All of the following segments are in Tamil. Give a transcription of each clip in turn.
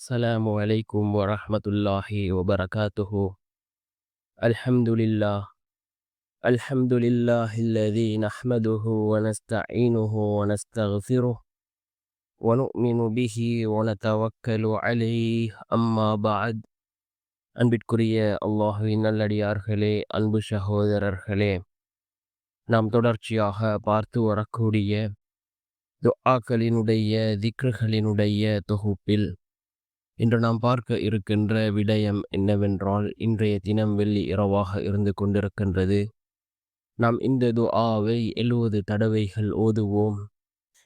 السلام عليكم ورحمة الله وبركاته الحمد لله الحمد لله الذي نحمده ونستعينه ونستغفره ونؤمن به ونتوكل عليه أما بعد அன்பிற்குரிய அல்லாஹுவின் நல்லடியார்களே அன்பு சகோதரர்களே நாம் தொடர்ச்சியாக பார்த்து வரக்கூடிய துஆக்களினுடைய திக்ருகளினுடைய தொகுப்பில் இன்று நாம் பார்க்க இருக்கின்ற விடயம் என்னவென்றால் இன்றைய தினம் வெள்ளி இரவாக இருந்து கொண்டிருக்கின்றது. நாம் இந்த துஆவை எழுவது தடவைகள் ஓதுவோம்.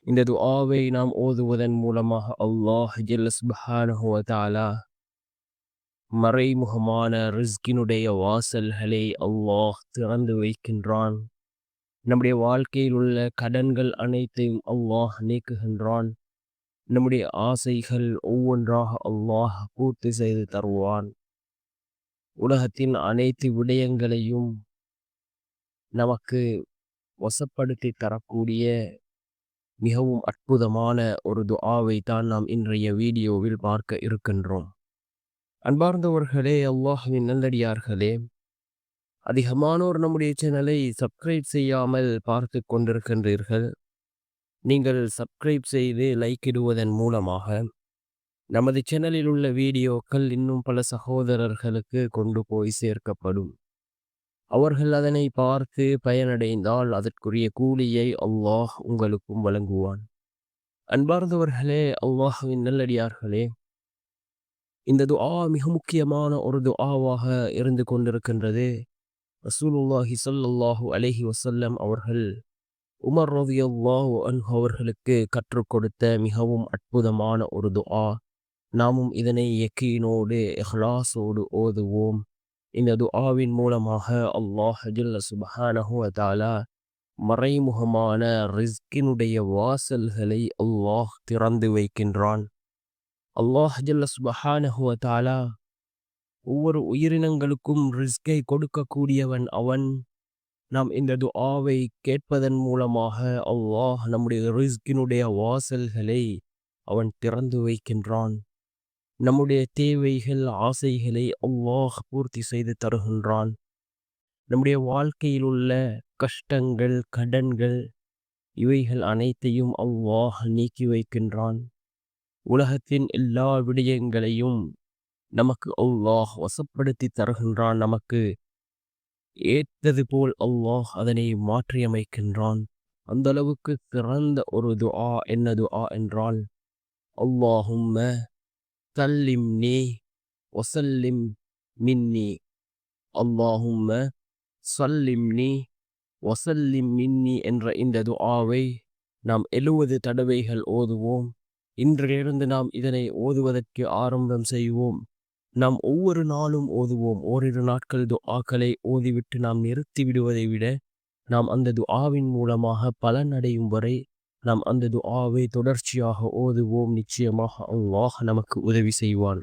இந்த துஆவை நாம் ஓதுவதன் மூலமாக அல்லாஹ் ஜல்ல மறைமுகமான ரிஸ்கினுடைய வாசல்களை அல்லாஹ் திறந்து வைக்கின்றான். நம்முடைய வாழ்க்கையில் உள்ள கடன்கள் அனைத்தையும் அல்லாஹ் நீக்குகின்றான். நம்முடைய ஆசைகள் ஒவ்வொன்றாக அல்லாஹ் பூர்த்தி செய்து தருவான். உலகத்தின் அனைத்து விடயங்களையும் நமக்கு வசப்படுத்தி தரக்கூடிய மிகவும் அற்புதமான ஒரு துஆவை தான் நாம் இன்றைய வீடியோவில் பார்க்க இருக்கின்றோம். அன்பார்ந்தவர்களே அல்லாஹுவின் நல்லடியார்களே அதிகமானோர் நம்முடைய சேனலை சப்ஸ்கிரைப் செய்யாமல் பார்த்து கொண்டிருக்கின்றீர்கள். நீங்கள் சப்ஸ்கிரைப் செய்து லைக் இடுவதன் மூலமாக நமது சேனலில் உள்ள வீடியோக்கள் இன்னும் பல சகோதரர்களுக்கு கொண்டு போய் சேர்க்கப்படும். அவர்கள் அதனை பார்த்து பயனடைந்தால் அதற்குரிய கூலியை அல்லாஹ் உங்களுக்கும் வழங்குவான். அன்பார்ந்தவர்களே அல்லாஹுவின் நல்லடியார்களே இந்த துஆ மிக முக்கியமான ஒரு துஆவாக இருந்து கொண்டிருக்கின்றது. ரசூலுல்லாஹி சொல்லல்லாஹு அலஹி வசல்லம் அவர்கள் உமர் ரலியல்லாஹு அன்ஹு அவர்களுக்கு கற்றுக் கொடுத்த மிகவும் அற்புதமான ஒரு துஆ. நாமும் இதனை யக்கீனோடு எஹ்லாஸோடு ஓதுவோம். இந்த துஆவின் மூலமாக அல்லாஹ் ஜல்ல சுப்ஹானஹு மறைமுகமான ரிஸ்கினுடைய வாசல்களை அல்லாஹ் திறந்து வைக்கின்றான். அல்லாஹ் ஜல்ல சுபஹானஹு தாலா ஒவ்வொரு உயிரினங்களுக்கும் ரிஸ்கை கொடுக்கக்கூடியவன் அவன். நாம் இந்த துஆவை கேட்பதன் மூலமாக அல்லாஹ் நம்முடைய ரிஸ்கினுடைய வாசல்களை அவன் திறந்து வைக்கின்றான். நம்முடைய தேவைகள் ஆசைகளை அல்லாஹ் பூர்த்தி செய்து தருகின்றான். நம்முடைய வாழ்க்கையில் உள்ள கஷ்டங்கள் கடன்கள் இவைகள் அனைத்தையும் அல்லாஹ் நீக்கி வைக்கின்றான். உலகத்தின் எல்லா விடயங்களையும் நமக்கு அல்லாஹ் வசப்படுத்தி தருகின்றான். நமக்கு ஏற்றது போல் அல்லாஹ் அதனை மாற்றியமைக்கின்றான். அந்த அளவுக்கு சிறந்த ஒரு துஆ என்ன துஆ என்றால் அல்லாஹும்ம சல்லிம்னி வசல்லிம் மின்னி. அல்லாஹும்ம சல்லிம்னி ஒசல்லிம் மின்னி என்ற இந்த துஆவை நாம் எழுவது தடவைகள் ஓதுவோம். இன்றிலிருந்து நாம் இதனை ஓதுவதற்கு ஆரம்பம் செய்வோம். நாம் ஒவ்வொரு நாளும் ஓதுவோம். ஓரிரு நாட்கள் துஆக்களை ஓதிவிட்டு நாம் நிறுத்தி விடுவதை விட நாம் அந்த துஆவின் மூலமாக பலன் அடையும் வரை நாம் அந்த துஆவை தொடர்ச்சியாக ஓதுவோம். நிச்சயமாக அல்லாஹ் நமக்கு உதவி செய்வான்.